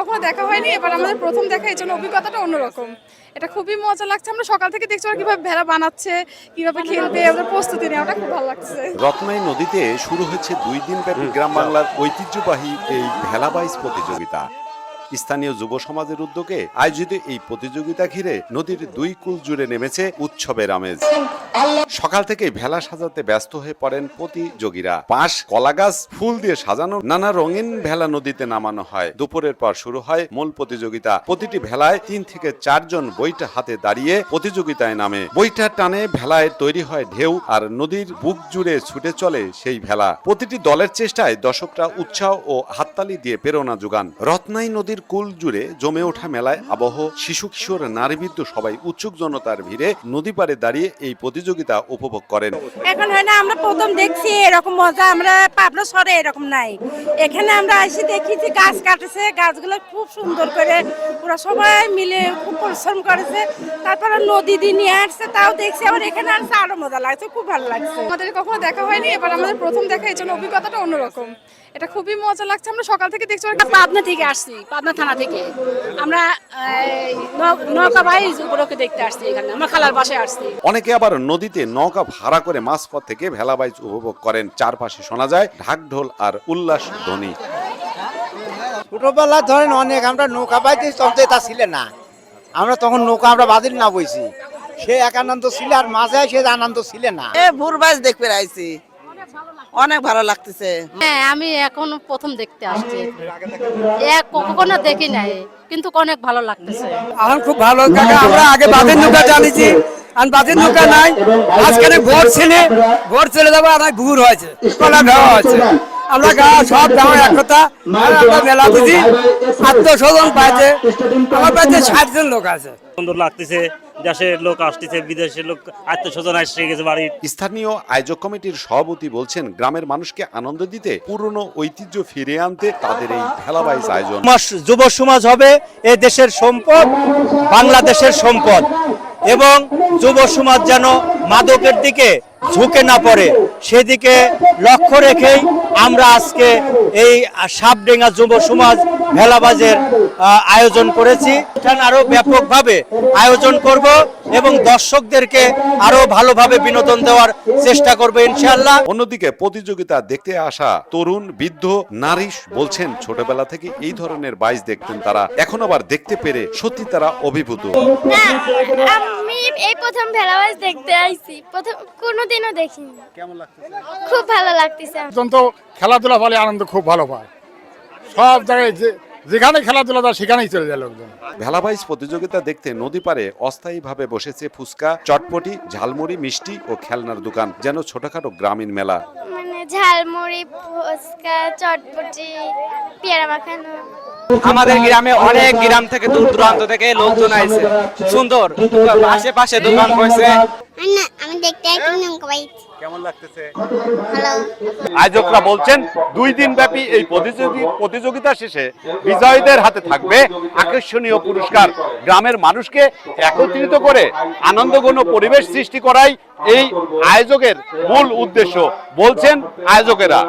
কখনো দেখা হয়নি, এবার আমাদের প্রথম দেখা, এই জন্য অভিজ্ঞতাটা অন্যরকম। এটা খুবই মজা লাগছে, আমরা সকাল থেকে দেখছি ওরা কীভাবে ভেড়া বানাচ্ছে, কীভাবে খেলবে, ওদের প্রস্তুতি নেওয়া ওটা খুব ভালো লাগছে। রত্নাই নদীতে শুরু হচ্ছে দুই দিন ব্যাপী গ্রাম বাংলার ঐতিহ্যবাহী এই ভেলাবাইজ প্রতিযোগিতা। স্থানীয় যুব সমাজের উদ্যোগে আয়োজিত এই প্রতিযোগিতা ঘিরে নদীর দুই কুল জুড়ে নেমেছে উৎসবের আমেজ। সকাল থেকে ভেলা সাজাতে ব্যস্ত হয়ে পড়েন প্রতিযোগীরা। পাশ কলা গাছ ফুল দিয়ে সাজানো নানা রঙিন ভেলা নদীতে নামানো হয়। দুপুরের পর শুরু হয় মূল প্রতিযোগিতা। প্রতিটি ভেলায় তিন থেকে চারজন বইটা হাতে দাঁড়িয়ে প্রতিযোগিতায় নামে। বইটা টানে ভেলায় তৈরি হয় ঢেউ আর নদীর বুক জুড়ে ছুটে চলে সেই ভেলা। প্রতিটি দলের চেষ্টায় দর্শকরা উৎসাহ ও হাততালি দিয়ে প্রেরণা যোগান। রত্নাই নদীর কুল জুড়ে জমে ওঠা মেলায় আবহ শিশু কিশোর নারীবৃদ্ধ সবাই উৎসুক জনতার ভিড়ে নদী পাড়ে দাঁড়িয়ে এই প্রতিযোগিতা উপভোগ করেন। এখন হয় না আমরা প্রথম দেখছি এরকম মজা আমরা পাবনা শহরে এরকম নাই। এখানে আমরা এসে দেখি যে গাছ কাটেছে গাছগুলো খুব সুন্দর করে পুরো সবাই মিলে খুব পরিশ্রম করেছে। তারপরে নদী দিয়ে নিয়ে আসছে তাও দেখছি আবার এখানে আসছে আরও মজা লাগছে খুব ভালো লাগছে। আমাদের কখনো দেখা হয়নি এবার আমাদের প্রথম দেখা এই জন্য অভিজ্ঞতাটা অন্যরকম। এটা খুবই মজা লাগছে আমরা সকাল থেকে দেখছি পাবনা থেকে আসছি পাবনা থানা থেকে। আমরা নৌকা বাইজ উপলক্ষে দেখতে আসছি এখানে। আমরা খালার বাসায় আসছি। অনেকে আবার নদীতে নৌকা ভাড়া করে মাঝপথ থেকে ভেলাবাইজ উপভোগ করেন। চারপাশে শোনা যায় ঢাক ঢোল আর উল্লাস ধ্বনি। ছোটবেলা ধরেন অনেক আমরা নৌকা বাইতে চলতে তা ছিল না। আমরা তখন নৌকা আমরা বাদিল না বইছি। সে এক আনন্দ ছিল আর মাঝে সে আনন্দ ছিল না। এ ভুরবাজ দেখতে আইছি অনেক ভালো লাগতেছে। হ্যাঁ আমি এখন প্রথম দেখতে আসছি। এক কখনো দেখি নাই কিন্তু অনেক ভালো লাগতেছে। এখন খুব ভালো কাকা আমরা আগে বাদের নৌকা চালিয়েছি আর বাদের নৌকা নাই। আজকাল ভোর ছেলে ভোর চলে যাব আমার ভুর হয়েছে কলা ভেওয়া হয়েছে। আমরা গা সব গাঁও একতা আর আমরা মেলা বুঝি আত্মস্বজন পাইছে আমার পাইছে ষাট জন লোক আছে। সুন্দর লাগতেছে দেশের লোক আসতেছে বিদেশের লোক আত্মীয় আসছে গেছে বাড়ির। স্থানীয় আয়োজক কমিটির সভাপতি বলছেন গ্রামের মানুষকে আনন্দ দিতে পুরনো ঐতিহ্য ফিরিয়ে আনতে তাদের এই ভেলাবাইজ আয়োজন। সমাজ- যুব সমাজ হবে এ দেশের সম্পদ বাংলাদেশের সম্পদ। এবং যুব সমাজ যেন মাদকের দিকে ঝুঁকে না পড়ে সেদিকে লক্ষ্য রেখেই আমরা আজকে এই সাপডেঙ্গা যুব সমাজ ভেলাবাজের আয়োজন করেছি। এখানে আরও ব্যাপকভাবে আয়োজন করব এবং দর্শকদেরকে আরও ভালোভাবে বিনোদন দেওয়ার চেষ্টা করব ইনশাআল্লাহ। অন্যদিকে প্রতিযোগিতা দেখতে আসা তরুণ বৃদ্ধ নারী বলছেন ছোটবেলা থেকে এই ধরনের বাইজ দেখতেন তারা। এখন আবার দেখতে পেরে সত্যি তারা অভিভূত। আমি এই প্রথম ভেলাবাজ দেখতে আইছি। প্রথম কোনোদিনও দেখিনি। কেমন লাগতেছে? খুব ভালো লাগতেছে। পর্যন্ত খেলাধুলা বলে আনন্দ খুব ভালো পায় সব জায়গায় যেখানে খেলাধুলা যায় সেখানেই চলে যায় লোকজন। ভেলাবাইজ প্রতিযোগিতা দেখতে নদী পারে অস্থায়ীভাবে বসেছে ফুচকা চটপটি ঝালমুড়ি মিষ্টি ও খেলনার দোকান যেন ছোটখাটো গ্রামীণ মেলা। মানে ঝালমুড়ি ফুচকা চটপটি পেয়ারা মাখানো। আমাদের গ্রামে অনেক গ্রাম থেকে দূর দূরান্ত থেকে লোকজন আইছে। সুন্দর। আশেপাশে দোকান বসে। আমি দেখতে একদম নৌকা বাইছি কেমন লাগতেছে? ভালো। আয়োজকরা বলছেন দুই দিন ব্যাপী এই প্রতিযোগিতা শেষে বিজয়ীদের হাতে থাকবে আকর্ষণীয় পুরস্কার। গ্রামের মানুষকে একত্রিত করে আনন্দঘন পরিবেশ সৃষ্টি করাই এই আয়োজকের মূল উদ্দেশ্য বলছেন আয়োজকেরা।